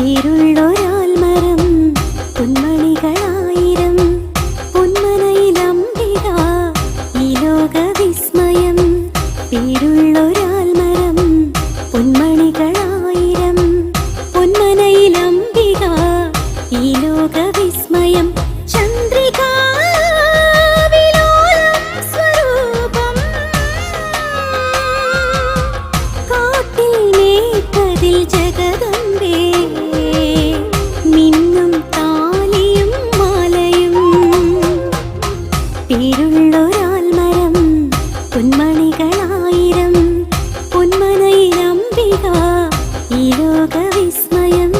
പേരുള്ളൊരാൽമരം പൊന്മണികളായിരം പൊന്മനയിലംബിക ഈ ലോക വിസ്മയം പേരുള്ളൊരാൽമരം പൊന്മണികളായിരം പൊന്മനയിലംബിക ഈ ലോക വിസ്മയം ചന്ദ്രിക സ്വരൂപം കാട്ടിൽ പേരുള്ളൊരാൽമരം പൊന്മണികളായിരം പൊന്മനയിലംബിക ഈ ലോകവിസ്മയം